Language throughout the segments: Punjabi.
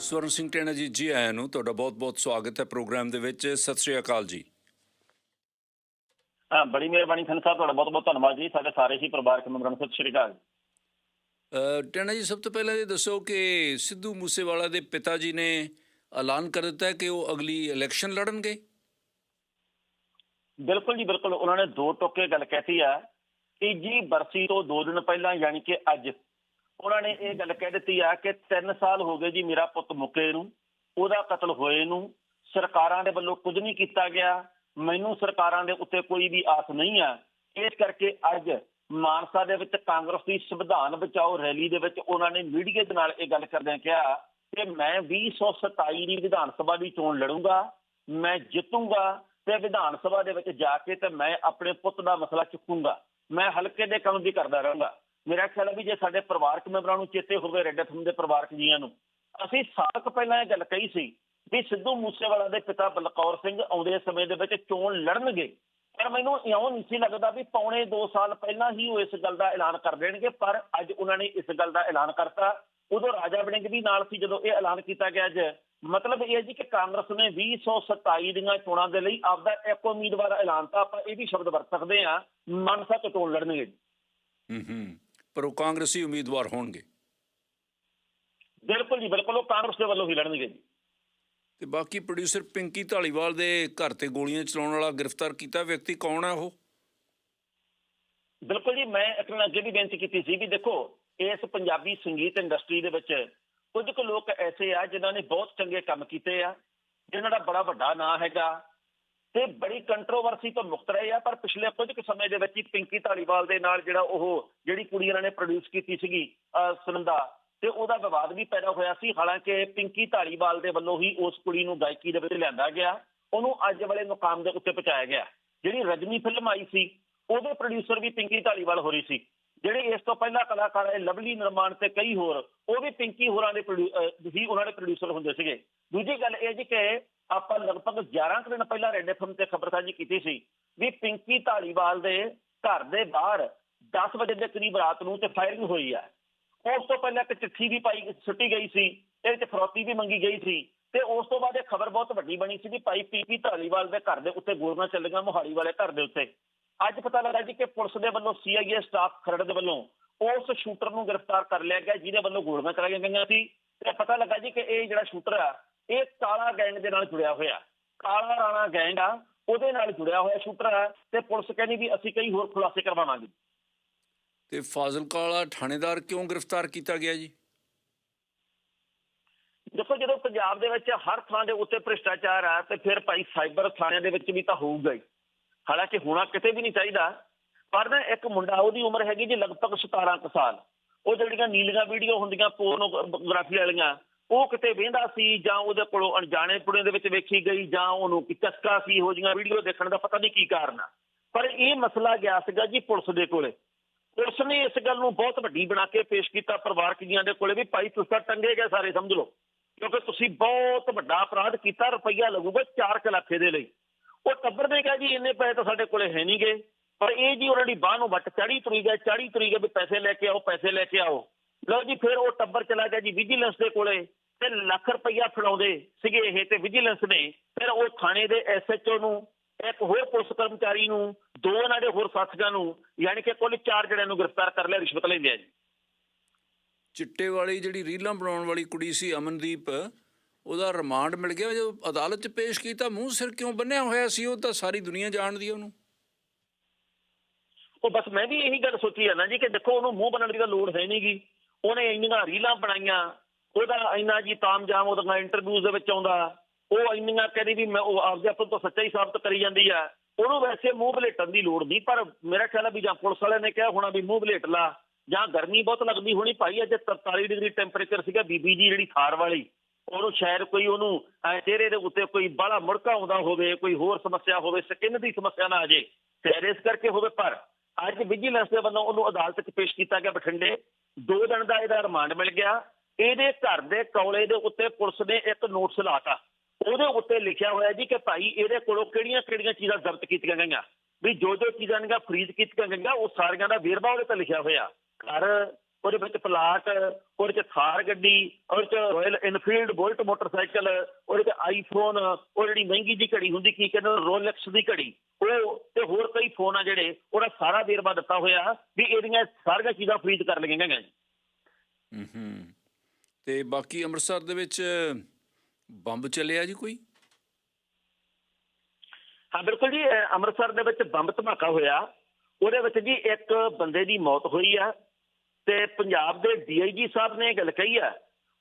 ਸਵਰਨ ਸਿੰਘ ਟੈਣਾ ਜੀ ਜੀ ਆਇਆਂ ਨੂੰ ਤੁਹਾਡਾ ਬਹੁਤ-ਬਹੁਤ ਸਵਾਗਤ ਹੈ ਪ੍ਰੋਗਰਾਮ ਦੇ ਵਿੱਚ। ਸਤਿ ਸ੍ਰੀ ਅਕਾਲ ਜੀ। ਹਾਂ ਬੜੀ ਮਿਹਰਬਾਨੀ ਖੰਨ ਸਾਹਿਬ ਤੁਹਾਡਾ ਬਹੁਤ ਬਹੁਤ ਧੰਨਵਾਦ ਜੀ। ਸਾਡੇ ਸਾਰੇ ਹੀ ਪਰਿਵਾਰਕ ਮੈਂਬਰਾਂ ਨੂੰ ਸਤਿ ਸ਼੍ਰੀ ਅਕਾਲ। ਟੈਣਾ ਜੀ ਸਭ ਤੋਂ ਪਹਿਲਾਂ ਇਹ ਦੱਸੋ ਕਿ ਸਿੱਧੂ ਮੂਸੇਵਾਲਾ ਦੇ ਪਿਤਾ ਜੀ ਨੇ ਐਲਾਨ ਕਰ ਦਿੱਤਾ ਹੈ ਕਿ ਉਹ ਅਗਲੀ ਇਲੈਕਸ਼ਨ ਲੜਨਗੇ? ਬਿਲਕੁਲ ਜੀ ਬਿਲਕੁਲ। ਉਹਨਾਂ ਨੇ ਦੋ ਟੋਕੇ ਗੱਲ ਕਹਿਤੀ ਆ ਤੀਜੀ ਬਰਸੀ ਤੋਂ 2 ਦਿਨ ਪਹਿਲਾਂ ਯਾਨੀ ਕਿ ਅੱਜ ਉਹਨਾਂ ਨੇ ਇਹ ਗੱਲ ਕਹਿ ਦਿੱਤੀ ਆ ਕਿ 3 ਸਾਲ ਹੋ ਗਏ ਜੀ ਮੇਰਾ ਪੁੱਤ ਮੁੱਕੇ ਨੂੰ, ਉਹਦਾ ਕਤਲ ਹੋਏ ਨੂੰ, ਸਰਕਾਰਾਂ ਦੇ ਵੱਲੋਂ ਕੁਝ ਨਹੀਂ ਕੀਤਾ ਗਿਆ, ਮੈਨੂੰ ਸਰਕਾਰਾਂ ਦੇ ਉੱਤੇ ਕੋਈ ਵੀ ਆਸ ਨਹੀਂ ਆ। ਇਸ ਕਰਕੇ ਅੱਜ ਮਾਨਸਾ ਦੇ ਵਿੱਚ ਕਾਂਗਰਸ ਦੀ ਸੰਵਿਧਾਨ ਬਚਾਓ ਰੈਲੀ ਦੇ ਵਿੱਚ ਉਹਨਾਂ ਨੇ ਮੀਡੀਆ ਦੇ ਨਾਲ ਇਹ ਗੱਲ ਕਰਦਿਆਂ ਕਿਹਾ ਕਿ ਮੈਂ 2027 ਦੀ ਵਿਧਾਨ ਸਭਾ ਦੀ ਚੋਣ ਲੜੂੰਗਾ, ਮੈਂ ਜਿੱਤੂੰਗਾ ਤੇ ਵਿਧਾਨ ਸਭਾ ਦੇ ਵਿੱਚ ਜਾ ਕੇ ਤੇ ਮੈਂ ਆਪਣੇ ਪੁੱਤ ਦਾ ਮਸਲਾ ਚੁੱਕੂੰਗਾ। ਮੈਂ ਹਲਕੇ ਦੇ ਕੰਮ ਵੀ ਕਰਦਾ ਰਹਾਂਗਾ। ਮੇਰਾ ਖਿਆਲ ਹੈ ਵੀ ਜੇ ਸਾਡੇ ਪਰਿਵਾਰਕ ਮੈਂਬਰਾਂ ਨੂੰ ਚੇਤੇ ਹੋਵੇ ਰੈੱਡ ਐਫਐਮ ਦੇ ਪਰਿਵਾਰਕ ਜੀਆਂ ਨੂੰ, ਅਸੀਂ ਸਾਲ ਕੁ ਪਹਿਲਾਂ ਇਹ ਗੱਲ ਕਹੀ ਸੀ ਵੀ ਸਿੱਧੂ ਮੂਸੇਵਾਲਾ ਦੇ ਪਿਤਾ ਬਲਕੌਰ ਸਿੰਘ ਆਉਂਦੇ ਸਮੇਂ ਦੇ ਵਿੱਚ ਚੋਣ ਲੜਨਗੇ। ਪਰ ਮੈਨੂੰ ਇਉਂ ਨਹੀਂ ਸੀ ਲੱਗਦਾ ਵੀ ਪੌਣੇ 2 ਸਾਲ ਪਹਿਲਾਂ ਹੀ ਉਹ ਇਸ ਗੱਲ ਦਾ ਐਲਾਨ ਕਰ ਦੇਣਗੇ, ਪਰ ਅੱਜ ਉਹਨਾਂ ਨੇ ਇਸ ਗੱਲ ਦਾ ਐਲਾਨ ਕਰਤਾ। ਉਦੋਂ ਰਾਜਾ ਵੜਿੰਗ ਵੀ ਨਾਲ ਸੀ, ਜਦੋਂ ਇਹ ਐਲਾਨ ਕੀਤਾ ਗਿਆ ਅੱਜ। ਮਤਲਬ ਇਹ ਹੈ ਜੀ ਕਿ ਕਾਂਗਰਸ ਨੇ 2027 ਦੀਆਂ ਚੋਣਾਂ ਦੇ ਲਈ ਆਪਦਾ ਇੱਕ ਉਮੀਦਵਾਰ ਐਲਾਨ ਤਾਂ ਆਪਾਂ ਇਹ ਵੀ ਸ਼ਬਦ ਵਰਤ ਸਕਦੇ ਆ ਮਨਸਾ ਤੋਂ ਚੋਣ ਲੜਨਗੇ। ਜੀ। ਹੂੰ ਹੂੰ। ਪਰ ਉਹ ਕਾਂਗਰਸੀ ਉਮੀਦਵਾਰ ਹੋਣਗੇ। ਬਿਲਕੁਲ ਜੀ ਬਿਲਕੁਲ ਉਹ ਕਾਂਗਰਸ ਦੇ ਵੱਲੋਂ ਹੀ ਲੜਨਗੇ ਜੀ। ਤੇ ਬਾਕੀ ਪ੍ਰੋਡਿਊਸਰ ਪਿੰਕੀ ਢਾਲੀਵਾਲ ਦੇ ਘਰ ਤੇ ਗੋਲੀਆਂ ਚਲਾਉਣ ਵਾਲਾ ਗ੍ਰਿਫਤਾਰ ਕੀਤਾ ਵਿਅਕਤੀ ਕੌਣ ਹੈ ਉਹ? ਬਿਲਕੁਲ ਜੀ ਮੈਂ ਇੱਕ ਨਾਲ ਅੱਗੇ ਵੀ ਬੇਨਤੀ ਕੀਤੀ ਸੀ ਵੀ ਦੇਖੋ ਇਸ ਪੰਜਾਬੀ ਸੰਗੀਤ ਇੰਡਸਟਰੀ ਦੇ ਵਿੱਚ ਕੁਝ ਕੁ ਲੋਕ ਐਸੇ ਆ ਜਿਨ੍ਹਾਂ ਨੇ ਬਹੁਤ ਚੰਗੇ ਕੰਮ ਕੀਤੇ ਆ ਜਿਨ੍ਹਾਂ ਦਾ ਬੜਾ ਵੱਡਾ ਨਾਂ ਹੈਗਾ ਤੇ ਬੜੀ ਕੰਟਰੋਵਰਸੀ ਤੋਂ ਮੁਕਤ ਰਹੇ ਆ, ਪਰ ਪਿਛਲੇ ਕੁਝ ਕੁ ਸਮੇਂ ਦੇ ਵਿੱਚ ਹੀ ਪਿੰਕੀ ਢਾਲੀਵਾਲ ਦੇ ਨਾਲ ਜਿਹੜਾ ਉਹ ਜਿਹੜੀ ਕੁੜੀ ਇਹਨਾਂ ਨੇ ਪ੍ਰੋਡਿਊਸ ਕੀਤੀ ਸੀਗੀ ਸੁਨੰਦਾ, ਤੇ ਉਹਦਾ ਵਿਵਾਦ ਵੀ ਪੈਦਾ ਹੋਇਆ ਸੀ। ਹਾਲਾਂਕਿ ਪਿੰਕੀ ਢਾਲੀਵਾਲ ਦੇ ਵੱਲੋਂ ਹੀ ਉਸ ਕੁੜੀ ਨੂੰ ਗਾਇਕੀ ਦੇ ਵਿੱਚ ਲਿਆਂਦਾ ਗਿਆ। ਉਹਨੂੰ ਅੱਜ ਵਾਲੇ ਮੁਕਾਮ ਦੇ ਉੱਤੇ ਪਹੁੰਚਾਇਆ ਗਿਆ। ਜਿਹੜੀ ਰਜਨੀ ਫਿਲਮ ਆਈ ਸੀ, ਉਹਦੇ ਪ੍ਰੋਡਿਊਸਰ ਵੀ ਪਿੰਕੀ ਢਾਲੀਵਾਲ ਹੋ ਰਹੀ ਸੀ। ਜਿਹੜੇ ਇਸ ਤੋਂ ਪਹਿਲਾਂ ਕਲਾਕਾਰ ਹੈ ਲਵਲੀ ਨਿਰਮਾਣ ਤੇ ਕਈ ਹੋਰ, ਉਹ ਵੀ ਪਿੰਕੀ ਹੋਰਾਂ ਦੇ ਪ੍ਰੋਡਿਊ- ਹੀ ਉਹਨਾਂ ਦੇ ਪ੍ਰੋਡਿਊਸਰ ਹੁੰਦੇ ਸੀਗੇ। ਦੂਜੀ ਗੱਲ ਇਹ ਜੀ ਕਿ ਆਪਾਂ ਲਗਭਗ 11 ਕੁ ਦਿਨ ਪਹਿਲਾਂ ਰੈਡ ਐਫਐਮ ਤੇ ਸਾਂਝੀ ਕੀਤੀ ਸੀ ਵੀ ਪਿੰਕੀ ਢਾਲੀਵਾਲ ਦੇ ਘਰ ਦੇ ਬਾਹਰ 10 ਵਜੇ ਦੇ ਕਰੀਬ ਰਾਤ ਨੂੰ ਤੇ ਫਾਇਰਿੰਗ ਹੋਈ ਹੈ ਉਸ ਤੋਂ ਪਹਿਲਾਂ ਇੱਕ ਚਿੱਠੀ ਵੀ ਪਾਈ, ਸੁੱਟੀ ਗਈ ਸੀ, ਇਹਦੇ ਵਿੱਚ ਫਰੋਤੀ ਵੀ ਮੰਗੀ ਗਈ ਸੀ ਤੇ ਉਸ ਤੋਂ ਬਾਅਦ ਇਹ ਖਬਰ ਬਹੁਤ ਵੱਡੀ ਬਣੀ ਸੀ ਵੀ ਭਾਈ ਪੀਪੀ ਢਾਲੀਵਾਲ ਦੇ ਘਰ ਦੇ ਉੱਤੇ ਗੋਲੀਆਂ ਚੱਲੀਆਂ ਮੋਹਾਲੀ ਵਾਲੇ ਘਰ ਦੇ ਉੱਤੇ। ਅੱਜ ਪਤਾ ਲੱਗਾ ਜੀ ਕਿ ਪੁਲਿਸ ਦੇ ਵੱਲੋਂ ਸੀਆਈਏ ਸਟਾਫ ਖਰੜ ਦੇ ਵੱਲੋਂ ਉਸ ਸ਼ੂਟਰ ਨੂੰ ਗ੍ਰਿਫਤਾਰ ਕਰ ਲਿਆ ਗਿਆ ਜਿਹਦੇ ਵੱਲੋਂ ਗੋਲੀਆਂ ਚਲਾਈਆਂ ਗਈਆਂ ਸੀ ਤੇ ਪਤਾ ਲੱਗਾ ਜੀ ਕਿ ਇਹ ਜਿਹੜਾ ਸ਼ੂਟਰ ਆ ਇਹ ਕਾਲਾ ਗੈਂਗ ਦੇ ਨਾਲ ਜੁੜਿਆ ਹੋਇਆ। ਕਾਲਾ ਰਾਣਾ ਗੈਂਗ ਆ ਉਹਦੇ ਨਾਲ ਜੁੜਿਆ ਹੋਇਆ ਸ਼ੂਟਰ ਆ ਤੇ ਪੁਲਿਸ ਕਹਿੰਦੀ ਵੀ ਅਸੀਂ ਕਈ ਹੋਰ ਖੁਲਾਸੇ ਕਰਵਾਵਾਂਗੇ। ਤੇ ਫਾਜ਼ਿਲਕਾ ਵਾਲਾ ਥਾਣੇਦਾਰ ਕਿਉਂ ਗ੍ਰਿਫਤਾਰ ਕੀਤਾ ਗਿਆ ਜੀ? ਦੇਖੋ ਜਦੋਂ ਪੰਜਾਬ ਦੇ ਵਿੱਚ ਹਰ ਥਾਂ ਦੇ ਉੱਤੇ ਭ੍ਰਿਸ਼ਟਾਚਾਰ ਆ ਤੇ ਫਿਰ ਭਾਈ ਸਾਈਬਰ ਥਾਣਿਆਂ ਦੇ ਵਿੱਚ ਵੀ ਤਾਂ ਹੋਊਗਾ ਹੀ। ਹਾਲਾਂਕਿ ਹੋਣਾ ਕਿਤੇ ਵੀ ਨਹੀਂ ਚਾਹੀਦਾ ਪਰ ਨਾ ਇੱਕ ਮੁੰਡਾ ਉਹਦੀ ਉਮਰ ਹੈਗੀ ਜੀ ਲਗਭਗ 17 ਕੁ ਸਾਲ। ਉਹ ਜਿਹੜੀਆਂ ਨੀਲੀਆਂ ਵੀਡੀਓ ਹੁੰਦੀਆਂ ਪੋਰਨੋਗ੍ਰਾਫੀ ਵਾਲੀਆਂ ਉਹ ਕਿਤੇ ਵੇਂਦਾ ਸੀ ਜਾਂ ਉਹਦੇ ਕੋਲੋਂ ਅਣਜਾਣੇ ਪੁੜੇ ਦੇ ਵਿੱਚ ਵੇਖੀ ਗਈ ਜਾਂ ਉਹਨੂੰ ਕੀ ਚਸਕਾ ਸੀ ਹੋ ਜੀਆਂ ਵੀਡੀਓ ਦੇਖਣ ਦਾ ਪਤਾ ਨਹੀਂ ਕੀ ਕਾਰਨ ਆ। ਪਰ ਇਹ ਮਸਲਾ ਗਿਆ ਸੀਗਾ ਜੀ ਪੁਲਿਸ ਦੇ ਕੋਲੇ। ਪੁਲਿਸ ਨੇ ਇਸ ਗੱਲ ਨੂੰ ਬਹੁਤ ਵੱਡੀ ਬਣਾ ਕੇ ਪੇਸ਼ ਕੀਤਾ ਪਰਿਵਾਰਕ ਜੀਆਂ ਦੇ ਕੋਲੇ ਵੀ, ਭਾਈ ਤੁਸੀਂ ਤਾਂ ਟੰਗੇ ਗਏ ਸਾਰੇ, ਸਮਝ ਲਓ। ਕਿਉਂਕਿ ਤੁਸੀਂ ਬਹੁਤ ਵੱਡਾ ਅਪਰਾਧ ਕੀਤਾ, ਰੁਪਈਆ ਲੱਗੂਗਾ 4 ਲੱਖ ਦੇ ਲਈ। ਉਹ ਟੱਬਰ ਨੇ ਕਿਹਾ ਜੀ, ਇੰਨੇ ਪੈਸੇ ਤਾਂ ਸਾਡੇ ਕੋਲੇ ਹੈ ਨਹੀਂਗੇ ਪਰ ਇਹ ਜੀ ਉਹਨਾਂ ਦੀ ਬਾਹ ਨੂੰ ਵੱਟ ਚੜੀ ਤੁਰੀ ਗਿਆ ਚੜੀ ਤੁਰੀ ਗਿਆ ਵੀ ਪੈਸੇ ਲੈ ਕੇ ਆਓ, ਪੈਸੇ ਲੈ ਕੇ ਆਓ। ਲਓ ਜੀ ਫਿਰ ਉਹ ਟੱਬਰ ਚਲਾ ਗਿਆ ਜੀ ਵਿਜੀਲੈਂਸ ਦੇ ਕੋਲੇ ਤੇ ਲੱਖ ਰੁਪਈਆ ਫੜਾਉਂਦੇ ਸੀਗੇ ਇਹ ਤੇ ਵਿਜੀਲੈਂਸ ਨੇ। ਫਿਰ ਉਹ ਥਾਣੇ ਦੇ ਐਸਐਚਓ ਨੂੰ ਇੱਕ ਹੋਰ ਪੁਲਿਸ ਕਰਮਚਾਰੀ ਨੂੰ ਦੋ ਇਹਨਾਂ ਦੇ ਹੋਰ ਸਾਥੀਆਂ ਨੂੰ ਯਾਨੀ ਕਿ ਕੁੱਲ ਚਾਰ ਜਣਿਆਂ ਨੂੰ ਗ੍ਰਿਫਤਾਰ ਕਰ ਲਿਆ ਰਿਸ਼ਵਤ ਲੈਂਦੇ ਆ ਜੀ। ਚਿੱਟੇ ਵਾਲੀ ਜਿਹੜੀ ਰੀਲਾਂ ਬਣਾਉਣ ਵਾਲੀ ਕੁੜੀ ਸੀ ਅਮਨਦੀਪ ਉਹਦਾ ਰਿਮਾਂਡ ਮਿਲ ਗਿਆ ਜਦੋਂ ਅਦਾਲਤ 'ਚ ਪੇਸ਼ ਕੀਤਾ ਮੂੰਹ ਸਿਰ ਕਿਉਂ ਬੰਨਿਆ ਹੋਇਆ ਸੀ ਉਹ ਤਾਂ ਸਾਰੀ ਦੁਨੀਆ ਜਾਣਦੀ ਹੈ ਉਹਨੂੰ। ਉਹ ਬਸ ਮੈਂ ਵੀ ਇਹੀ ਗੱਲ ਸੋਚੀ ਜਾਂਦਾ ਜੀ ਕਿ ਦੇਖੋ ਉਹਨੂੰ ਮੂੰਹ ਬੰਨਣ ਦੀ ਤਾਂ ਲੋੜ ਹੈ ਨਹੀਂਗੀ ਉਹਨੇ ਇੰਨੀਆਂ ਰੀਲਾਂ ਬਣਾਈਆਂ, ਉਹਦਾ ਇੰਨਾ ਜੀ ਤਾਮਜਾਮ ਉਹਦਾ ਇੰਟਰਵਿਊਜ਼ ਦੇ ਵਿੱਚ ਆਉਂਦਾ, ਉਹ ਇੰਨੀਆਂ ਕਹਿੰਦੀ ਵੀ ਮੈਂ ਉਹ ਆਪਦੇ ਆਪ ਤੋਂ ਸੱਚਾਈ ਸਾਬਤ ਕਰੀ ਜਾਂਦੀ ਆ। ਉਹਨੂੰ ਵੈਸੇ ਮੂੰਹ ਬਲੇਟਣ ਦੀ ਲੋੜ ਨਹੀਂ, ਪਰ ਮੇਰਾ ਖਿਆਲ ਹੈ ਵੀ ਜਾਂ ਪੁਲਿਸ ਵਾਲਿਆਂ ਨੇ ਕਿਹਾ ਹੋਣਾ ਵੀ ਮੂੰਹ ਬਲੇਟ ਲਾ, ਜਾਂ ਗਰਮੀ ਬਹੁਤ ਲੱਗਦੀ ਹੋਣੀ ਭਾਈ, ਅੱਜ 43 ਡਿਗਰੀ ਟੈਂਪਰੇਚਰ ਸੀਗਾ ਬੀਬੀ ਜੀ ਜਿਹੜੀ ਥਾਰ ਵਾਲੀ, ਉਹਨੂੰ ਸ਼ਾਇਦ ਕੋਈ ਉਹਨੂੰ ਚਿਹਰੇ ਦੇ ਉੱਤੇ ਕੋਈ ਬਾਹਲਾ ਮੁੜਕਾ ਆਉਂਦਾ ਹੋਵੇ, ਕੋਈ ਹੋਰ ਸਮੱਸਿਆ ਹੋਵੇ ਸਕਿਨ ਦੀ ਸਮੱਸਿਆ ਨਾ ਆ ਜੇ ਸ਼ਾਇਦ ਇਸ ਕਰਕੇ ਹੋਵੇ ਪਰ ਅੱਜ ਵਿਜੀਲੈਂਸ ਦੇ ਵੱਲੋਂ ਉਹਨੂੰ ਅਦਾਲਤ 'ਚ ਪੇਸ਼ ਕੀਤਾ ਗਿਆ ਬਠਿੰਡੇ। ਦੋ ਦਿਨ ਦਾ ਇਹਦਾ ਰਿਮਾਂਡ ਮਿਲ ਗਿਆ। ਇਹਦੇ ਘਰ ਦੇ ਕੌਲੇ ਦੇ ਉੱਤੇ ਪੁਲਿਸ ਨੇ ਇੱਕ ਨੋਟਿਸ ਲਾਤਾ ਉਹਦੇ ਉੱਤੇ ਲਿਖਿਆ ਹੋਇਆ ਜੀ ਕਿ ਭਾਈ ਇਹਦੇ ਕੋਲੋਂ ਕਿਹੜੀਆਂ ਕਿਹੜੀਆਂ ਚੀਜ਼ਾਂ ਜ਼ਬਤ ਕੀਤੀਆਂ ਗਈਆਂ। ਵੀ ਜੋ ਜੋ ਚੀਜ਼ਾਂ ਨੇ ਫਰੀਜ਼ ਕੀਤੀਆਂ ਗਈਆਂ, ਉਹ ਸਾਰੀਆਂ ਦਾ ਵੇਰਵਾ ਉਹਦੇ ਤੇ ਲਿਖਿਆ ਹੋਇਆ। ਘਰ ਉਹਦੇ ਵਿੱਚ ਪਲਾਟ ਉਹਦੇ ਚ ਥਾਰ ਗੱਡੀ ਉਹਦੇ ਚ ਰਾਇਲ ਇਨਫੀਲਡ ਬੁਲਟ ਮੋਟਰਸਾਈਕਲ ਉਹਦੇ ਚ ਆਈਫੋਨ ਉਹ ਜਿਹੜੀ ਮਹਿੰਗੀ ਦੀ ਘੜੀ ਹੁੰਦੀ ਕੀ ਕਹਿੰਦੇ ਰੋਲੈਕਸ ਦੀ ਘੜੀ। ਉਹ ਤੇ ਹੋਰ ਕਈ ਫੋਨ ਆ ਜਿਹੜੇ ਉਹਦਾ ਸਾਰਾ ਵੇਰਵਾ ਦਿੱਤਾ ਹੋਇਆ ਵੀ ਇਹਦੀਆਂ ਸਾਰੀਆਂ ਚੀਜ਼ਾਂ ਫਰੀਦ ਕਰ ਲਈਆਂ ਗਈਆਂ ਜੀ ਹੂੰ ਹੂੰ ਤੇ ਬਾਕੀ ਅੰਮ੍ਰਿਤਸਰ ਦੇ ਵਿੱਚ ਬੰਬ ਚੱਲਿਆ ਜੀ ਕੋਈ? ਹਾਂ ਬਿਲਕੁਲ ਜੀ ਅੰਮ੍ਰਿਤਸਰ ਦੇ ਵਿੱਚ ਬੰਬ ਧਮਾਕਾ ਹੋਇਆ। ਉਹਦੇ ਵਿੱਚ ਜੀ ਇੱਕ ਬੰਦੇ ਦੀ ਮੌਤ ਹੋਈ ਆ। ਤੇ ਪੰਜਾਬ ਦੇ ਡੀਆਈਜੀ ਸਾਹਿਬ ਨੇ ਇਹ ਗੱਲ ਕਹੀ ਆ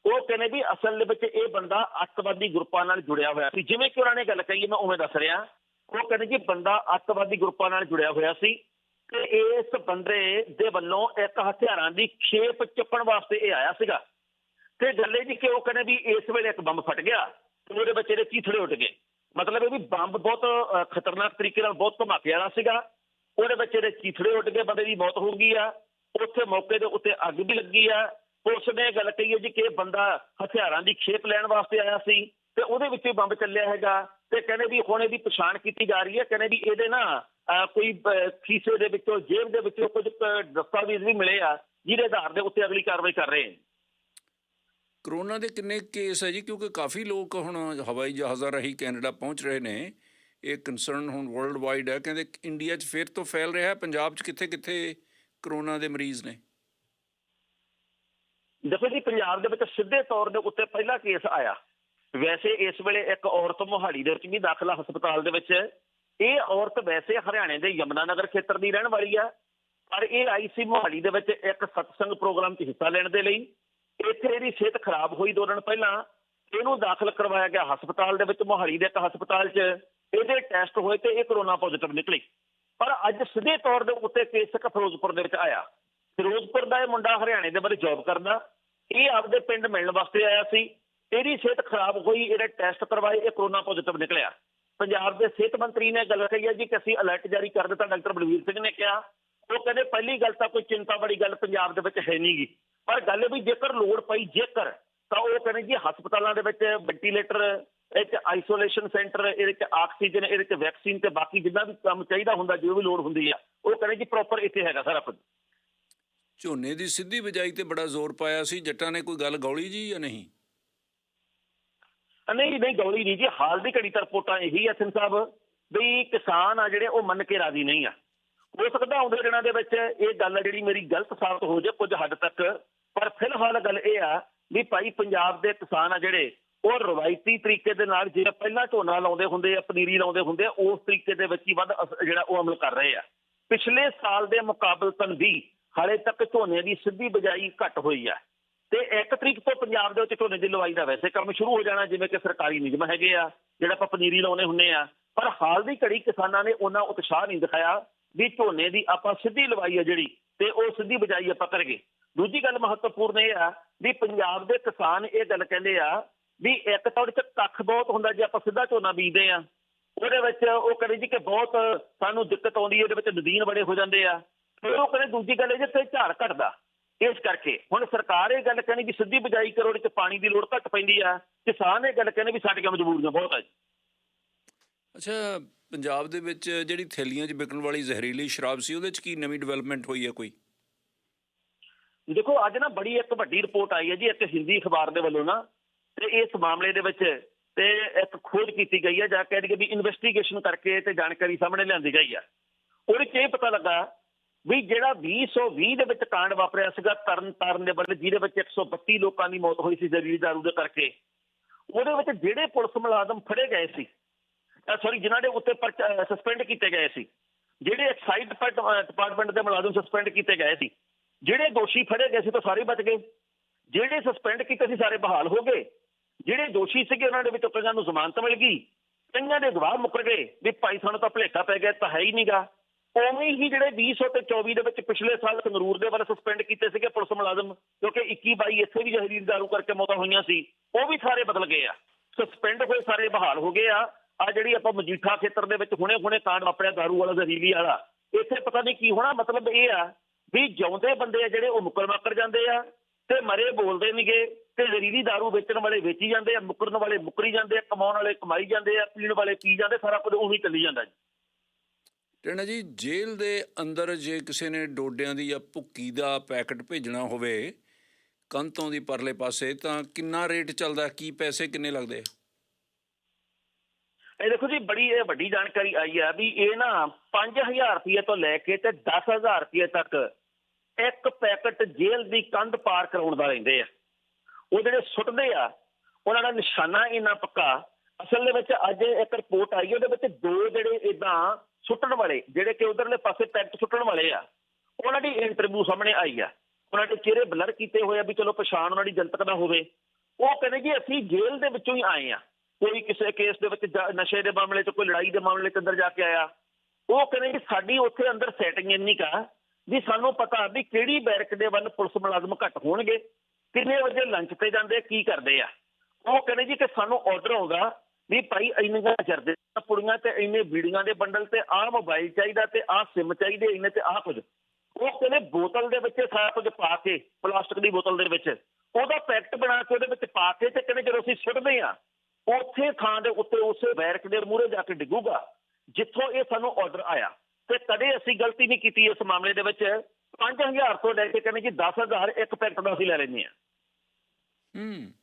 ਉਹ ਕਹਿੰਦੇ ਵੀ ਅਸਲ ਦੇ ਵਿੱਚ ਇਹ ਬੰਦਾ ਅੱਤਵਾਦੀ ਗਰੁੱਪਾਂ ਨਾਲ ਜੁੜਿਆ ਹੋਇਆ ਸੀ। ਜਿਵੇਂ ਕਿ ਉਹਨਾਂ ਨੇ ਗੱਲ ਕਹੀ ਹੈ, ਮੈਂ ਉਵੇਂ ਦੱਸ ਰਿਹਾ। ਉਹ ਕਹਿੰਦੇ ਜੀ ਬੰਦਾ ਅੱਤਵਾਦੀ ਗਰੁੱਪਾਂ ਨਾਲ ਜੁੜਿਆ ਹੋਇਆ ਸੀ ਤੇ ਇਸ ਬੰਦੇ ਦੇ ਵੱਲੋਂ ਇੱਕ ਹਥਿਆਰਾਂ ਦੀ ਖੇਪ ਚੁੱਕਣ ਵਾਸਤੇ ਇਹ ਆਇਆ ਸੀਗਾ। ਤੇ ਗੱਲੇ ਜੀ ਕਿ ਉਹ ਕਹਿੰਦੇ ਵੀ ਇਸ ਵੇਲੇ ਇੱਕ ਬੰਬ ਫਟ ਗਿਆ ਤੇ ਉਹਦੇ ਵਿੱਚ ਇਹਦੇ ਚੀਥੜੇ ਉੱਡ ਗਏ। ਮਤਲਬ ਇਹ ਵੀ ਬੰਬ ਬਹੁਤ ਖਤਰਨਾਕ ਤਰੀਕੇ ਨਾਲ ਬਹੁਤ ਧਮਾਕੇ ਵਾਲਾ ਸੀਗਾ। ਉਹਦੇ ਵਿੱਚ ਇਹਦੇ ਚੀਥੜੇ ਉੱਡ ਗਏ ਬੰਦੇ ਦੀ ਮੌਤ ਹੋ ਗਈ ਆ। ਉੱਥੇ ਮੌਕੇ ਦੇ ਉੱਤੇ ਅੱਗ ਵੀ ਲੱਗੀ ਆ। ਪੁਲਿਸ ਨੇ ਗੱਲ ਕਹੀ ਹੈ ਜੀ ਕਿ ਇਹ ਬੰਦਾ ਹਥਿਆਰਾਂ ਦੀ ਖੇਪ ਲੈਣ ਵਾਸਤੇ ਆਇਆ ਸੀ ਤੇ ਉਹਦੇ ਵਿੱਚ ਬੰਬ ਚੱਲਿਆ ਹੈਗਾ ਤੇ ਕਹਿੰਦੇ ਵੀ ਹੁਣ ਇਹਦੀ ਪਛਾਣ ਕੀਤੀ ਜਾ ਰਹੀ ਹੈ। ਕਹਿੰਦੇ ਵੀ ਇਹਦੇ ਨਾ ਕੋਈ ਖੀਸੇ ਦੇ ਵਿੱਚੋਂ, ਜੇਬ ਦੇ ਵਿੱਚੋਂ ਕੁਝ ਦਸਤਾਵੇਜ਼ ਵੀ ਮਿਲੇ ਆ, ਜਿਹਦੇ ਆਧਾਰ ਦੇ ਉੱਤੇ ਅਗਲੀ ਕਾਰਵਾਈ ਕਰ ਰਹੇ ਹਨ ਕਰੋਨਾ ਦੇ ਕਿੰਨੇ ਕੇਸ ਹੈ ਜੀ, ਕਿਉਂਕਿ ਕਾਫੀ ਲੋਕ ਹੁਣ ਹਵਾਈ ਜਹਾਜ਼ਾਂ ਰਾਹੀਂ ਕੈਨੇਡਾ ਪਹੁੰਚ ਰਹੇ ਨੇ। ਇਹ ਕੰਸਰਨ ਹੁਣ ਵਰਲਡ ਵਾਈਡ ਹੈ। ਕਹਿੰਦੇ ਇੰਡੀਆ 'ਚ ਫਿਰ ਤੋਂ ਫੈਲ ਰਿਹਾ ਪੰਜਾਬ 'ਚ ਕਿੱਥੇ ਕਿੱਥੇ ਕਰੋਨਾ ਦੇ ਮਰੀਜ਼ ਨੇ? ਦੇਖੋ ਜੀ, ਪੰਜਾਬ ਦੇ ਵਿੱਚ ਸਿੱਧੇ ਤੌਰ ਦੇ ਉੱਤੇ ਪਹਿਲਾ ਕੇਸ ਆਇਆ। ਵੈਸੇ ਇਸ ਵੇਲੇ ਇੱਕ ਔਰਤ ਮੋਹਾਲੀ ਦੇ ਵਿੱਚ ਵੀ ਦਾਖਲਾ ਹਸਪਤਾਲ ਦੇ ਵਿੱਚ। ਇਹ ਔਰਤ ਵੈਸੇ ਹਰਿਆਣੇ ਦੇ ਯਮਨਾ ਨਗਰ ਖੇਤਰ ਦੀ ਰਹਿਣ ਵਾਲੀ ਆ, ਪਰ ਇਹ ਆਈ ਸੀ ਮੋਹਾਲੀ ਦੇ ਵਿੱਚ ਇੱਕ ਸਤਸੰਗ ਪ੍ਰੋਗਰਾਮ 'ਚ ਹਿੱਸਾ ਲੈਣ ਦੇ ਲਈ। ਇੱਥੇ ਇਹਦੀ ਸਿਹਤ ਖਰਾਬ ਹੋਈ ਦੋ ਦਿਨ ਪਹਿਲਾਂ। ਇਹਨੂੰ ਦਾਖਲ ਕਰਵਾਇਆ ਗਿਆ ਹਸਪਤਾਲ ਦੇ ਵਿੱਚ, ਮੋਹਾਲੀ ਦੇ ਇੱਕ ਹਸਪਤਾਲ 'ਚ। ਇਹਦੇ ਟੈਸਟ ਹੋਏ ਤੇ ਇਹ ਕਰੋਨਾ ਪੋਜ਼ਿਟਿਵ ਨਿਕਲੀ। ਪਰ ਅੱਜ ਸਿੱਧੇ ਤੌਰ ਦੇ ਉੱਤੇ ਕੇਸ ਇੱਕ ਫਿਰੋਜ਼ਪੁਰ ਦੇ ਵਿੱਚ ਆਇਆ। ਫਿਰੋਜ਼ਪੁਰ ਦਾ ਇਹ ਮੁੰਡਾ ਹਰਿਆਣੇ ਦੇ ਬਾਰੇ ਜੌਬ ਕਰਦਾ। ਇਹ ਆਪਦੇ ਪਿੰਡ ਮਿਲਣ ਵਾਸਤੇ ਆਇਆ ਸੀ। ਇਹਦੀ ਸਿਹਤ ਖਰਾਬ ਹੋਈ, ਇਹਦੇ ਟੈਸਟ ਕਰਵਾਏ, ਇਹ ਕਰੋਨਾ ਪੋਜ਼ਿਟਿਵ ਨਿਕਲਿਆ। ਪੰਜਾਬ ਦੇ ਸਿਹਤ ਮੰਤਰੀ ਨੇ ਗੱਲ ਕਹੀ ਹੈ ਜੀ ਕਿ ਅਸੀਂ ਅਲਰਟ ਜਾਰੀ ਕਰ ਦਿੱਤਾ, ਡਾਕਟਰ ਬਲਵੀਰ ਸਿੰਘ ਨੇ ਕਿਹਾ। ਉਹ ਕਹਿੰਦੇ ਪਹਿਲੀ ਗੱਲ ਤਾਂ ਕੋਈ ਚਿੰਤਾ ਵਾਲੀ ਗੱਲ ਪੰਜਾਬ ਦੇ ਵਿੱਚ ਹੈ ਨਹੀਂਗੀ ਪਰ ਗੱਲ ਵੀ ਜੇਕਰ ਲੋੜ ਪਈ ਜੇਕਰ, ਤਾਂ ਉਹ ਕਹਿੰਦੇ ਜੀ ਹਸਪਤਾਲਾਂ ਦੇ ਵਿੱਚ ਵੈਂਟੀਲੇਟਰ ਇਹ ਚ ਆਈਸੋਲੇਸ਼ਨ ਸੈਂਟਰ ਇਹਦੇ ਚ ਆਕਸੀਜਨ ਇਹਦੇ ਚ ਵੈਕਸੀਨ ਤੇ ਬਾਕੀ ਜਿੰਨਾ ਵੀ ਕੰਮ ਚਾਹੀਦਾ ਹੁੰਦਾ ਜੋ ਵੀ ਲੋੜ ਹੁੰਦੀ ਆ ਉਹ ਕਹਿੰਦੇ ਜੀ ਪ੍ਰੋਪਰ ਇੱਥੇ ਹੈਗਾ ਸਾਰਾ ਕੁਝ। ਝੋਨੇ ਦੀ ਸਿੱਧੀ ਬਿਜਾਈ ਤੇ ਬੜਾ ਜ਼ੋਰ ਪਾਇਆ ਸੀ ਜੱਟਾਂ ਨੇ ਕੋਈ ਗੱਲ ਗੌਲੀ ਜੀ ਜਾਂ ਨਹੀਂ? ਨਹੀਂ ਨਹੀਂ ਗੌਲੀ ਨਹੀਂ ਜੀ ਹਾਲ ਦੀ ਘੜੀ ਤਾਂ ਰਿਪੋਰਟਾਂ ਇਹੀ ਆ ਸਿੰਘ ਸਾਹਿਬ ਵੀ ਕਿਸਾਨ ਆ ਜਿਹੜੇ ਉਹ ਮੰਨ ਕੇ ਰਾਜ਼ੀ ਨਹੀਂ ਆ। ਹੋ ਸਕਦਾ ਆਉਂਦੇ ਦਿਨਾਂ ਦੇ ਵਿੱਚ ਇਹ ਗੱਲ ਜਿਹੜੀ ਮੇਰੀ ਗਲਤ ਸਾਬਤ ਹੋ ਜਾਏ ਕੁਝ ਹੱਦ ਤੱਕ ਪਰ ਫਿਲਹਾਲ ਗੱਲ ਇਹ ਆ ਵੀ ਭਾਈ ਪੰਜਾਬ ਦੇ ਕਿਸਾਨ ਆ ਜਿਹੜੇ ਉਹ ਰਵਾਇਤੀ ਤਰੀਕੇ ਦੇ ਨਾਲ ਜਿਵੇਂ ਪਹਿਲਾਂ ਝੋਨਾ ਲਾਉਂਦੇ ਹੁੰਦੇ ਆ, ਪਨੀਰੀ ਲਾਉਂਦੇ ਹੁੰਦੇ ਆ, ਉਸ ਤਰੀਕੇ ਦੇ ਵਿੱਚ ਹੀ ਵੱਧ ਅਸ- ਜਿਹੜਾ ਉਹ ਅਮਲ ਕਰ ਰਹੇ ਆ। ਪਿਛਲੇ ਸਾਲ ਦੇ ਮੁਕਾਬਲਤਨ ਵੀ ਹਾਲੇ ਤੱਕ ਝੋਨੇ ਦੀ ਸਿੱਧੀ ਬਜਾਈ ਘੱਟ ਹੋਈ ਆ। ਤੇ ਇੱਕ ਤਰੀਕ ਤੋਂ ਪੰਜਾਬ ਦੇ ਵਿੱਚ ਝੋਨੇ ਦੀ ਲਵਾਈ ਦਾ ਵੈਸੇ ਕੰਮ ਸ਼ੁਰੂ ਹੋ ਜਾਣਾ, ਜਿਵੇਂ ਕਿ ਸਰਕਾਰੀ ਨਿਯਮ ਹੈਗੇ ਆ, ਜਿਹੜਾ ਆਪਾਂ ਪਨੀਰੀ ਲਾਉਨੇ ਹੁੰਨੇ ਆ। ਪਰ ਹਾਲ ਦੀ ਘੜੀ ਕਿਸਾਨਾਂ ਨੇ ਉਹਨਾਂ ਉਤਸ਼ਾਹ ਨਹੀਂ ਦਿਖਾਇਆ ਵੀ ਝੋਨੇ ਦੀ ਆਪਾਂ ਸਿੱਧੀ ਲਵਾਈ ਆ ਜਿਹੜੀ, ਤੇ ਉਹ ਸਿੱਧੀ ਬਜਾਈ ਆਪਾਂ ਕਰਗੇ ਦੂਜੀ ਗੱਲ ਮਹੱਤਵਪੂਰਨ ਇਹ ਆ ਵੀ ਪੰਜਾਬ ਦੇ ਕਿਸਾਨ ਇਹ ਗੱਲ ਕਹਿੰਦੇ ਆ ਵੀ ਇੱਕ ਤਾਂ ਉਹਦੇ ਚ ਕੱਖ ਬਹੁਤ ਹੁੰਦਾ ਜੇ ਆਪਾਂ ਸਿੱਧਾ ਝੋਨਾ ਬੀਜਦੇ ਆ ਉਹਦੇ ਵਿੱਚ ਉਹ ਕਹਿੰਦੇ ਜੀ ਕਿ ਬਹੁਤ ਸਾਨੂੰ ਦਿੱਕਤ ਆਉਂਦੀ ਹੈ ਇਹਦੇ ਵਿੱਚ ਨਦੀਨ ਬੜੇ ਹੋ ਜਾਂਦੇ ਆ ਫਿਰ ਉਹ ਕਹਿੰਦੇ ਦੂਜੀ ਗੱਲ ਇਹ ਜਿੱਥੇ ਝਾੜ ਘਟਦਾ ਇਸ ਕਰਕੇ। ਹੁਣ ਸਰਕਾਰ ਇਹ ਗੱਲ ਕਹਿੰਦੀ ਕਿ ਸਿੱਧੀ ਬਜਾਈ ਕਰੋ ਉਹਦੇ ਚ ਪਾਣੀ ਦੀ ਲੋੜ ਘੱਟ ਪੈਂਦੀ ਆ ਕਿਸਾਨ ਇਹ ਗੱਲ ਕਹਿੰਦੇ ਵੀ ਸਾਡੀਆਂ ਮਜਬੂਰੀਆਂ ਬਹੁਤ ਆ ਜੀ। ਅੱਛਾ ਪੰਜਾਬ ਦੇ ਵਿੱਚ ਜਿਹੜੀ ਥੈਲੀਆਂ 'ਚ ਵਿਕਣ ਵਾਲੀ ਜ਼ਹਿਰੀਲੀ ਸ਼ਰਾਬ ਸੀ ਉਹਦੇ 'ਚ ਕੀ ਨਵੀਂ ਡਿਵੈਲਪਮੈਂਟ ਹੋਈ ਹੈ ਕੋਈ? ਦੇਖੋ ਅੱਜ ਨਾ ਬੜੀ ਇੱਕ ਵੱਡੀ ਰਿਪੋਰਟ ਆਈ ਹੈ ਜੀ ਇੱਕ ਹਿੰਦੀ ਅਖਬਾਰ ਦੇ ਵੱਲੋਂ ਨਾ ਤੇ ਇਸ ਮਾਮਲੇ ਦੇ ਵਿੱਚ ਤੇ ਇੱਕ ਖੋਜ ਕੀਤੀ ਗਈ ਹੈ, ਜਾਂ ਕਹਿ ਦਈਏ ਵੀ ਇਨਵੈਸਟੀਗੇਸ਼ਨ ਕਰਕੇ ਤੇ ਜਾਣਕਾਰੀ ਸਾਹਮਣੇ ਲਿਆਂਦੀ ਗਈ ਹੈ। ਉਹਦੇ 'ਚ ਇਹ ਪਤਾ ਲੱਗਾ ਵੀ ਜਿਹੜਾ 2020 ਦੇ ਵਿੱਚ ਕਾਂਡ ਵਾਪਰਿਆ ਸੀਗਾ ਤਰਨ ਤਾਰਨ ਦੇ ਵੱਲ, ਜਿਹਦੇ ਵਿੱਚ 132 ਲੋਕਾਂ ਦੀ ਮੌਤ ਹੋਈ ਸੀ ਜ਼ਹਿਰੀਲੀ ਦਾਰੂ ਦੇ ਕਰਕੇ। ਉਹਦੇ ਵਿੱਚ ਜਿਹੜੇ ਪੁਲਿਸ ਮੁਲਾਜ਼ਮ ਫੜੇ ਗਏ ਸੀ ਸੌਰੀ ਜਿਨ੍ਹਾਂ ਦੇ ਉੱਤੇ ਸਸਪੈਂਡ ਕੀਤੇ ਗਏ ਸੀ, ਜਿਹੜੇ ਐਕਸਾਈਜ਼ ਡਿਪਾਰਟਮੈਂਟ ਦੇ ਮੁਲਾਜ਼ਮ ਸਸਪੈਂਡ ਕੀਤੇ ਗਏ ਸੀ, ਜਿਹੜੇ ਦੋਸ਼ੀ ਫੜੇ ਗਏ ਸੀ ਤਾਂ ਸਾਰੇ ਬਚ ਗਏ। ਜਿਹੜੇ ਸਸਪੈਂਡ ਕੀਤੇ ਸੀ, ਸਾਰੇ ਬਹਾਲ ਹੋ ਗਏ। ਜਿਹੜੇ ਦੋਸ਼ੀ ਸੀਗੇ, ਉਹਨਾਂ ਦੇ ਵਿੱਚੋਂ ਕਈਆਂ ਨੂੰ ਜ਼ਮਾਨਤ ਮਿਲ ਗਈ। ਕਈਆਂ ਦੇ ਗਵਾਹ ਮੁੱਕਰ ਗਏ ਵੀ ਭਾਈ ਸਾਨੂੰ ਤਾਂ ਭੁਲੇਖਾ ਪੈ ਗਿਆ ਤਾਂ ਹੈ ਹੀ ਨਹੀਂਗਾ ਉਵੇਂ ਹੀ ਜਿਹੜੇ 20 ਤੇ 24 ਦੇ ਵਿੱਚ ਪਿਛਲੇ ਸਾਲ ਸੰਗਰੂਰ ਦੇ ਵੱਲ ਸਸਪੈਂਡ ਕੀਤੇ ਸੀਗੇ ਪੁਲਿਸ ਮੁਲਾਜ਼ਮ, ਕਿਉਂਕਿ 21 22 ਇੱਥੇ ਵੀ ਜ਼ਹਿਰੀਲੀ ਦਾਰੂ ਕਰਕੇ ਮੌਤਾਂ ਹੋਈਆਂ ਸੀ, ਉਹ ਵੀ ਸਾਰੇ ਬਦਲ ਗਏ ਆ। ਸਸਪੈਂਡ ਹੋਏ ਸਾਰੇ ਬਹਾਲ ਹੋ ਗਏ ਆ। ਆ ਜਿਹੜੀ ਆਪਾਂ ਮਜੀਠਾ ਖੇਤਰ ਦੇ ਵਿੱਚ ਹੁਣੇ-ਹੁਣੇ ਕਾਂਡ ਵਾਪਰਿਆ, ਦਾਰੂ ਵਾਲਾ, ਜ਼ਹਿਰੀਲੀ ਵਾਲਾ, ਇੱਥੇ ਪਤਾ ਨਹੀਂ ਕੀ ਹੋਣਾ, ਮਤਲਬ ਇਹ ਆ ਵੀ ਜਿਉਂਦੇ ਬੰਦੇ ਆ ਜਿਹੜੇ ਉਹ ਮੁੱਕਰ ਮਾਕਰ ਜਾਂਦੇ ਆ ਤੇ ਮਰੇ ਬੋਲਦੇ ਨਹੀਂਗੇ ਤੇ ਜ਼ਹਿਰੀਲੀ ਦਾਰੂ ਵੇਚਣ ਵਾਲੇ ਵੇਚੀ ਜਾਂਦੇ ਆ ਮੁੱਕਰਨ ਵਾਲੇ ਮੁੱਕਰੀ ਜਾਂਦੇ ਆ ਕਮਾਉਣ ਵਾਲੇ ਕਮਾਈ ਜਾਂਦੇ ਆ ਪੀਣ ਵਾਲੇ ਪੀ ਜਾਂਦੇ ਸਾਰਾ ਕੁਝ ਉਹੀ ਚੱਲੀ ਜਾਂਦਾ ਜੀ। ਟੈਣਾ ਜੀ ਜੇਲ੍ਹ ਦੇ ਅੰਦਰ ਜੇ ਕਿਸੇ ਨੇ ਡੋਡਿਆਂ ਦੀ ਜਾਂ ਭੁੱਕੀ ਦਾ ਪੈਕਟ ਭੇਜਣਾ ਹੋਵੇ ਕੰਤੋਂ ਦੀ ਪਰਲੇ ਪਾਸੇ ਤਾਂ ਕਿੰਨਾ ਰੇਟ ਚੱਲਦਾ? ਕੀ ਪੈਸੇ ਕਿੰਨੇ ਲੱਗਦੇ? ਆ ਇਹ ਦੇਖੋ ਜੀ ਬੜੀ ਇਹ ਵੱਡੀ ਜਾਣਕਾਰੀ ਆਈ ਹੈ ਵੀ ਇਹ ਨਾ 5000 ਰੁਪਏ ਤੋਂ ਲੈ ਕੇ ਤੇ 10000 ਰੁਪਏ ਤੱਕ ਇੱਕ ਪੈਕਟ ਜੇਲ੍ਹ ਦੀ ਕੰਧ ਪਾਰ ਕਰਾਉਣ ਦਾ ਰਹਿੰਦੇ ਆ। ਉਹ ਜਿਹੜੇ ਸੁੱਟਦੇ ਆ, ਉਹਨਾਂ ਦਾ ਨਿਸ਼ਾਨਾ ਇੰਨਾ ਪੱਕਾ, ਅਸਲ ਦੇ ਵਿੱਚ ਅੱਜ ਇੱਕ ਰਿਪੋਰਟ ਆਈ, ਉਹਦੇ ਵਿੱਚ ਦੋ ਜਿਹੜੇ ਇਦਾਂ ਸੁੱਟਣ ਵਾਲੇ, ਜਿਹੜੇ ਕਿ ਉਧਰਲੇ ਪਾਸੇ ਪੈਕਟ ਸੁੱਟਣ ਵਾਲੇ ਆ, ਉਹਨਾਂ ਦੀ ਇੰਟਰਵਿਊ ਸਾਹਮਣੇ ਆਈ ਆ। ਉਹਨਾਂ ਦੇ ਚਿਹਰੇ ਬਲਰ ਕੀਤੇ ਹੋਏ ਆ ਵੀ ਚਲੋ ਪਛਾਣ ਉਹਨਾਂ ਦੀ ਜਨਤਕ ਨਾ ਹੋਵੇ। ਉਹ ਕਹਿੰਦੇ ਜੀ ਅਸੀਂ ਜੇਲ੍ਹ ਦੇ ਵਿੱਚੋਂ ਹੀ ਆਏ ਆ। ਕੋਈ ਕਿਸੇ ਕੇਸ ਦੇ ਵਿੱਚ ਨਸ਼ੇ ਦੇ ਮਾਮਲੇ 'ਚ, ਕੋਈ ਲੜਾਈ ਦੇ ਮਾਮਲੇ 'ਚ ਅੰਦਰ ਜਾ ਕੇ ਆਇਆ। ਉਹ ਕਹਿੰਦੇ ਜੀ ਸਾਡੀ ਉੱਥੇ ਅੰਦਰ ਸੈਟਿੰਗ ਇੰਨੀ ਕਾ ਵੀ ਸਾਨੂੰ ਪਤਾ ਵੀ ਕਿਹੜੀ ਬੈਰਕ ਦੇ ਵੱਲ ਪੁਲਿਸ ਮੁਲਾਜ਼ਮ ਘੱਟ ਹੋਣਗੇ, ਕਿੰਨੇ ਵਜੇ ਲੰਚ ਤੇ ਜਾਂਦੇ, ਕੀ ਕਰਦੇ ਆ। ਉਹ ਕਹਿੰਦੇ ਜੀ ਕਿ ਸਾਨੂੰ ਆਰਡਰ ਆਉਂਦਾ ਵੀ ਭਾਈ ਇੰਨੀਆਂ ਜਰਦੇ ਪੁੜੀਆਂ ਤੇ ਇੰਨੇ ਬੀੜੀਆਂ ਦੇ ਬੰਡਲ ਤੇ ਆਹ ਮੋਬਾਈਲ ਚਾਹੀਦਾ ਤੇ ਆਹ ਸਿਮ ਚਾਹੀਦੇ ਇੰਨੇ ਤੇ ਆਹ ਕੁਝ। ਉਹ ਕਹਿੰਦੇ ਬੋਤਲ ਦੇ ਵਿੱਚ ਸਾਰਾ ਕੁਝ ਪਾ ਕੇ, ਪਲਾਸਟਿਕ ਦੀ ਬੋਤਲ ਦੇ ਵਿੱਚ, ਉਹਦਾ ਪੈਕਟ ਬਣਾ ਕੇ ਉਹਦੇ ਵਿੱਚ ਪਾ ਕੇ ਤੇ ਕਹਿੰਦੇ ਜਦੋਂ ਅਸੀਂ ਸੁੱਟਦੇ ਆ, ਉੱਥੇ ਥਾਂ ਦੇ ਉੱਤੇ ਉਸੇ ਬੈਰਕ ਦੇ ਮੂਹਰੇ ਜਾ ਕੇ ਡਿੱਗੂਗਾ, ਜਿੱਥੋਂ ਇਹ ਸਾਨੂੰ ਆਰਡਰ ਆਇਆ। ਤੇ ਕਦੇ ਅਸੀਂ ਗਲਤੀ ਨਹੀਂ ਕੀਤੀ ਇਸ ਮਾਮਲੇ ਦੇ ਵਿੱਚ? 5000 ਤੋਂ ਲੈ ਕੇ ਕਹਿੰਦੇ ਜੀ 10000 ਇੱਕ ਪੈਕਟ ਦਾ ਅਸੀਂ ਲੈ ਲੈਂਦੇ ਆ ਹੂੰ।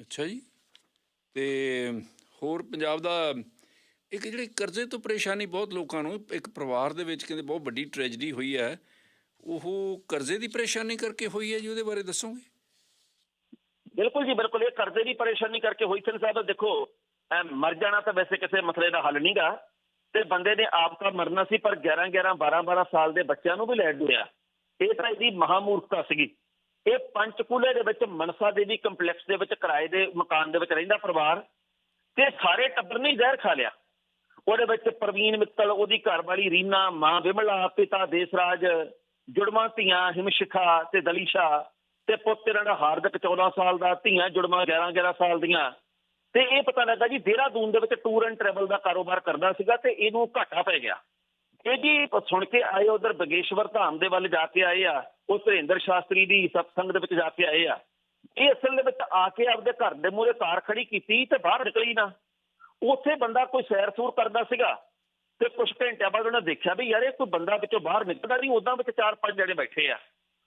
ਅੱਛਾ ਜੀ। ਤੇ ਹੋਰ ਪੰਜਾਬ ਦਾ ਇੱਕ ਜਿਹੜੀ ਕਰਜ਼ੇ ਤੋਂ ਪਰੇਸ਼ਾਨੀ ਬਹੁਤ ਲੋਕਾਂ ਨੂੰ ਇੱਕ ਪਰਿਵਾਰ ਦੇ ਵਿੱਚ ਕਹਿੰਦੇ ਬਹੁਤ ਵੱਡੀ ਟ੍ਰੈਜਡੀ ਹੋਈ ਹੈ। ਉਹ ਕਰਜ਼ੇ ਦੀ ਪਰੇਸ਼ਾਨੀ ਕਰਕੇ ਹੋਈ ਹੈ ਜੀ ਉਹਦੇ ਬਾਰੇ ਦੱਸੋਗੇ? ਬਿਲਕੁਲ ਜੀ ਬਿਲਕੁਲ। ਇਹ ਕਰਜ਼ੇ ਦੀ ਪਰੇਸ਼ਾਨੀ ਕਰਕੇ ਹੋਈ ਸਿੰਘ ਸਾਹਿਬ ਦੇਖੋ ਮਰ ਜਾਣਾ ਤਾਂ ਵੈਸੇ ਕਿਸੇ ਮਸਲੇ ਦਾ ਹੱਲ ਨਹੀਂਗਾ ਤੇ ਬੰਦੇ ਨੇ ਆਪ ਤਾਂ ਮਰਨਾ ਸੀ, ਪਰ 11 11 12 12 ਸਾਲ ਦੇ ਬੱਚਿਆਂ ਨੂੰ ਵੀ ਲੈ ਡੁੱਲਿਆ ਇਹ ਤਾਂ ਇਹਦੀ ਮਹਾਮੂਰਖਤਾ ਸੀਗੀ। ਇਹ ਪੰਚਕੂਲੇ ਦੇ ਵਿੱਚ ਮਨਸਾ ਦੇਵੀ ਕੰਪਲੈਕਸ ਦੇ ਵਿੱਚ ਕਿਰਾਏ ਦੇ ਮਕਾਨ ਦੇ ਵਿੱਚ ਰਹਿੰਦਾ ਪਰਿਵਾਰ ਤੇ ਸਾਰੇ ਟੱਬਰ ਨੇ ਜ਼ਹਿਰ ਖਾ ਲਿਆ। ਉਹਦੇ ਵਿੱਚ ਪ੍ਰਵੀਨ ਮਿੱਤਲ, ਉਹਦੀ ਘਰਵਾਲੀ ਰੀਨਾ, ਮਾਂ ਵਿਮਲਾ, ਪਿਤਾ ਦੇਸਰਾਜ, ਜੁੜਵਾਂ ਧੀਆਂ ਹਿਮਸ਼ਿਖਾ ਤੇ ਦਲੀਸ਼ਾ ਤੇ ਪੁੱਤ ਇਹਨਾਂ ਦਾ ਹਾਰਦਿਕ 14 ਸਾਲ ਦਾ, ਧੀਆਂ ਜੁੜਵਾਂ 11 11 ਸਾਲ ਦੀਆਂ। ਤੇ ਇਹ ਪਤਾ ਲੱਗਾ ਜੀ ਦੇਹਰਾਦੂਨ ਦੇ ਵਿੱਚ ਟੂਰ ਐਂਡ ਟਰੈਵਲ ਦਾ ਕਾਰੋਬਾਰ ਕਰਦਾ ਸੀਗਾ ਤੇ ਇਹਨੂੰ ਘਾਟਾ ਪੈ ਗਿਆ। ਇਹ ਜੀ ਸੁਣ ਕੇ ਆਏ ਉਧਰ ਬਗੇਸ਼ਵਰ ਧਾਮ ਦੇ ਵੱਲ ਜਾ ਕੇ ਆਏ ਆ, ਉਹ ਸੁਰਿੰਦਰ ਸ਼ਾਸਤਰੀ ਦੀ ਸਤਸੰਗ ਦੇ ਵਿੱਚ ਜਾ ਕੇ ਆਏ ਆ। ਇਹ ਅਸਲ ਦੇ ਵਿੱਚ ਆ ਕੇ ਆਪਦੇ ਘਰ ਦੇ ਮੂਹਰੇ ਕਾਰ ਖੜੀ ਕੀਤੀ ਤੇ ਬਾਹਰ ਨਿਕਲੀ ਨਾ। ਉੱਥੇ ਬੰਦਾ ਕੋਈ ਸੈਰ ਸੂਰ ਕਰਦਾ ਸੀਗਾ ਤੇ ਕੁਝ ਘੰਟਿਆਂ ਬਾਅਦ ਉਹਨੇ ਦੇਖਿਆ ਵੀ ਯਾਰ ਇਹ ਕੋਈ ਬੰਦਾ ਵਿੱਚੋਂ ਬਾਹਰ ਨਿਕਲਦਾ ਨਹੀਂ ਉਦਾਂ ਵਿੱਚ ਚਾਰ ਪੰਜ ਜਣੇ ਬੈਠੇ ਆ।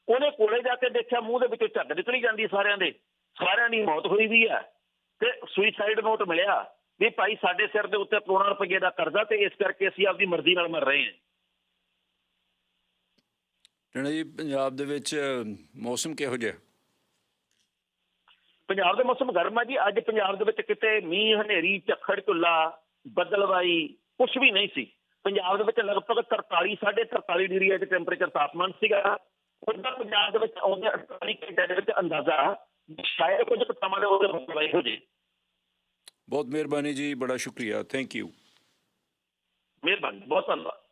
ਉਹਨੇ ਕੋਲੇ ਜਾ ਕੇ ਦੇਖਿਆ ਮੂੰਹ ਦੇ ਵਿੱਚੋਂ ਝੱਗ ਨਿਕਲੀ ਜਾਂਦੀ ਸਾਰਿਆਂ ਦੇ। ਸਾਰਿਆਂ ਦੀ ਮੌਤ ਹੋਈ ਵੀ ਆ। ਤੇ ਸੁਈਸਾਈਡ ਨੋਟ ਮਿਲਿਆ ਵੀ ਭਾਈ ਸਾਡੇ ਸਿਰ ਦੇ ਉੱਤੇ ਕਰੋੜਾਂ ਰੁਪਏ ਦਾ ਕਰਜ਼ਾ ਤੇ ਇਸ ਕਰਕੇ ਅਸੀਂ ਆਪਦੀ ਮਰਜ਼ੀ ਨਾਲ ਮਰ ਰਹੇ ਹਾਂ। ਟੈਣਾ ਜੀ ਪੰਜਾਬ ਦੇ ਵਿੱਚ ਮੌਸਮ ਕਿਹੋ ਜਿਹਾ? ਪੰਜਾਬ ਦਾ ਮੌਸਮ ਗਰਮ ਆ ਜੀ। ਅੱਜ ਪੰਜਾਬ ਦੇ ਵਿੱਚ ਕਿਤੇ ਮੀਂਹ ਹਨੇਰੀ ਝੱਖੜ ਝੁੱਲਾ ਬੱਦਲਵਾਈ ਕੁਝ ਵੀ ਨਹੀਂ ਸੀ। ਪੰਜਾਬ ਦੇ ਵਿੱਚ ਲਗਭਗ 43 43 ਡਿਗਰੀ ਦੇ ਟੈਂਪਰੇਚਰ ਤਾਪਮਾਨ ਸੀਗਾ। ਉਹਦਾ ਪੰਜਾਬ ਦੇ ਵਿੱਚ ਆਉਂਦੇ 48 ਘੰਟੇ ਦੇ ਵਿੱਚ ਅੰਦਾਜ਼ਾ ਸ਼ਾਇਦ ਕੁਝ ਘਟਨਾਵਾਂ ਦੇ ਉਹਦੇ ਬੱਦਲਵਾਈ ਹੋ ਜੇ। ਬਹੁਤ ਮਿਹਰਬਾਨੀ ਜੀ ਬੜਾ ਸ਼ੁਕਰੀਆ। ਥੈਂਕ ਯੂ ਮਿਹਰਬਾਨੀ ਬਹੁਤ ਧੰਨਵਾਦ।